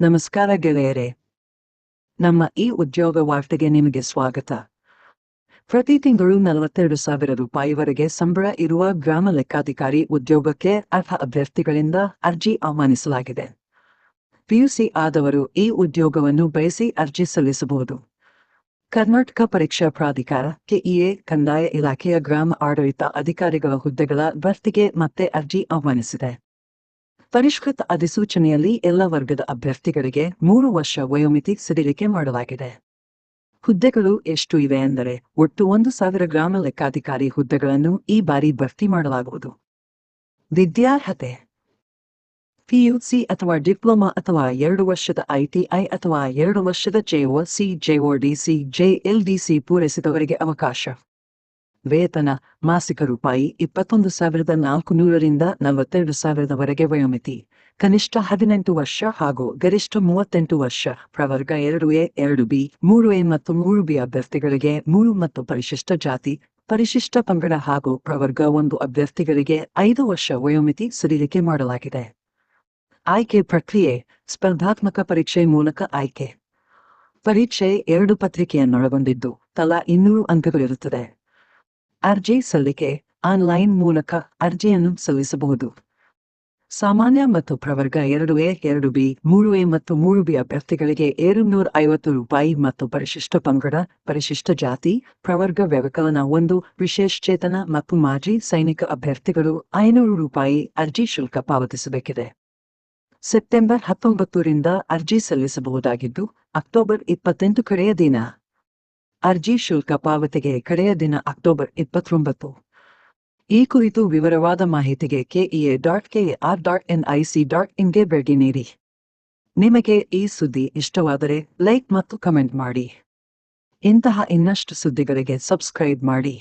ನಮಸ್ಕಾರ ಗೆಳೆಯರೆ. ನಮ್ಮ ಈ ಉದ್ಯೋಗ ವಾರ್ತೆಗೆ ನಿಮಗೆ ಸ್ವಾಗತ. ಪ್ರತಿ ತಿಂಗಳು ನಲವತ್ತೆರಡು ಸಾವಿರ ರೂಪಾಯಿವರೆಗೆ ಸಂಬಳ ಇರುವ ಗ್ರಾಮ ಲೆಕ್ಕಾಧಿಕಾರಿ ಉದ್ಯೋಗಕ್ಕೆ ಅರ್ಹ ಅಭ್ಯರ್ಥಿಗಳಿಂದ ಅರ್ಜಿ ಆಹ್ವಾನಿಸಲಾಗಿದೆ. ಪಿಯುಸಿ ಆದವರು ಈ ಉದ್ಯೋಗವನ್ನು ಬಯಸಿ ಅರ್ಜಿ ಸಲ್ಲಿಸಬಹುದು. ಕರ್ನಾಟಕ ಪರೀಕ್ಷಾ ಪ್ರಾಧಿಕಾರ, ಕೆಇಎ, ಕಂದಾಯ ಇಲಾಖೆಯ ಗ್ರಾಮ ಆಡಳಿತ ಅಧಿಕಾರಿಗಳ ಹುದ್ದೆಗಳ ಭರ್ತಿಗೆ ಮತ್ತೆ ಅರ್ಜಿ ಆಹ್ವಾನಿಸಿದೆ. ಪರಿಷ್ಕೃತ ಅಧಿಸೂಚನೆಯಲ್ಲಿ ಎಲ್ಲ ವರ್ಗದ ಅಭ್ಯರ್ಥಿಗಳಿಗೆ ಮೂರು ವರ್ಷ ವಯೋಮಿತಿ ಸಡಿಲಿಕೆ ಮಾಡಲಾಗಿದೆ. ಹುದ್ದೆಗಳು ಎಷ್ಟು ಇವೆ ಎಂದರೆ ಒಟ್ಟು ಒಂದು ಸಾವಿರ ಗ್ರಾಮ ಲೆಕ್ಕಾಧಿಕಾರಿ ಹುದ್ದೆಗಳನ್ನು ಈ ಬಾರಿ ಭರ್ತಿ ಮಾಡಲಾಗುವುದು. ವಿದ್ಯಾರ್ಹತೆ. ಪಿಯುಸಿ ಅಥವಾ ಡಿಪ್ಲೊಮಾ ಅಥವಾ ಎರಡು ವರ್ಷದ ಐಟಿಐ ಅಥವಾ ಎರಡು ವರ್ಷದ ಜೆಒಸಿ ಜೆಒಡಿಸಿ ಜೆಎಲ್ಡಿಸಿ ಪೂರೈಸಿದವರಿಗೆ ಅವಕಾಶ. ವೇತನ, ಮಾಸಿಕ ರೂಪಾಯಿ ಇಪ್ಪತ್ತೊಂದು ಸಾವಿರದ ನಾಲ್ಕು ನೂರರಿಂದ ನಲವತ್ತೆರಡು ಸಾವಿರದವರೆಗೆ ವಯೋಮಿತಿ. ಕನಿಷ್ಠ ಹದಿನೆಂಟು ವರ್ಷ ಹಾಗೂ ಗರಿಷ್ಠ ಮೂವತ್ತೆಂಟು ವರ್ಷ. ಪ್ರವರ್ಗ ಎರಡು ಎ, ಎರಡು ಬಿ, ಮೂರು ಎ ಮತ್ತು ಮೂರು ಬಿ ಅಭ್ಯರ್ಥಿಗಳಿಗೆ ಮೂರು ಮತ್ತು ಪರಿಶಿಷ್ಟ ಜಾತಿ, ಪರಿಶಿಷ್ಟ ಪಂಗಡ ಹಾಗೂ ಪ್ರವರ್ಗ ಒಂದು ಅಭ್ಯರ್ಥಿಗಳಿಗೆ ಐದು ವರ್ಷ ವಯೋಮಿತಿ ಸಡಿಲಿಕೆ ಮಾಡಲಾಗಿದೆ. ಆಯ್ಕೆ ಪ್ರಕ್ರಿಯೆ, ಸ್ಪರ್ಧಾತ್ಮಕ ಪರೀಕ್ಷೆ ಮೂಲಕ ಆಯ್ಕೆ. ಪರೀಕ್ಷೆ ಎರಡು ಪತ್ರಿಕೆಯನ್ನೊಳಗೊಂಡಿದ್ದು, ತಲಾ ಇನ್ನೂರು ಅಂಕಗಳಿರುತ್ತದೆ. ಅರ್ಜಿ ಸಲ್ಲಿಕೆ, ಆನ್ಲೈನ್ ಮೂಲಕ ಅರ್ಜಿಯನ್ನು ಸಲ್ಲಿಸಬಹುದು. ಸಾಮಾನ್ಯ ಮತ್ತು ಪ್ರವರ್ಗ ಎರಡು ಎ, ಎರಡು ಬಿ, ಮೂರು ಎ ಮತ್ತು ಮೂರು ಬಿ ಅಭ್ಯರ್ಥಿಗಳಿಗೆ ಏಳುನೂರ ಐವತ್ತು ರೂಪಾಯಿ ಮತ್ತು ಪರಿಶಿಷ್ಟ ಪಂಗಡ, ಪರಿಶಿಷ್ಟ ಜಾತಿ, ಪ್ರವರ್ಗ ವ್ಯವಕಲನ ಒಂದು ವಿಶೇಷಚೇತನ ಮತ್ತು ಮಾಜಿ ಸೈನಿಕ ಅಭ್ಯರ್ಥಿಗಳು ಐನೂರು ರೂಪಾಯಿ ಅರ್ಜಿ ಶುಲ್ಕ ಪಾವತಿಸಬೇಕಿದೆ. ಸೆಪ್ಟೆಂಬರ್ ಹತ್ತೊಂಬತ್ತರಿಂದ ಅರ್ಜಿ ಸಲ್ಲಿಸಬಹುದಾಗಿದ್ದು, ಅಕ್ಟೋಬರ್ ಇಪ್ಪತ್ತೆಂಟು ಕಡೆಯ ದಿನ. ಅರ್ಜಿ ಶುಲ್ಕ ಪಾವತಿಗೆ ಕಡೆಯ ದಿನ ಅಕ್ಟೋಬರ್ ಇಪ್ಪತ್ತೊಂಬತ್ತು. ಈ ಕುರಿತು ವಿವರವಾದ ಮಾಹಿತಿಗೆ KEA dot KR dot NIC dot ಇನ್ಗೆ ಭೇಟಿ ನೀಡಿ. ನಿಮಗೆ ಈ ಸುದ್ದಿ ಇಷ್ಟವಾದರೆ ಲೈಕ್ ಮತ್ತು ಕಮೆಂಟ್ ಮಾಡಿ. ಇಂತಹ ಇನ್ನಷ್ಟು ಸುದ್ದಿಗಳಿಗೆ ಸಬ್ಸ್ಕ್ರೈಬ್ ಮಾಡಿ.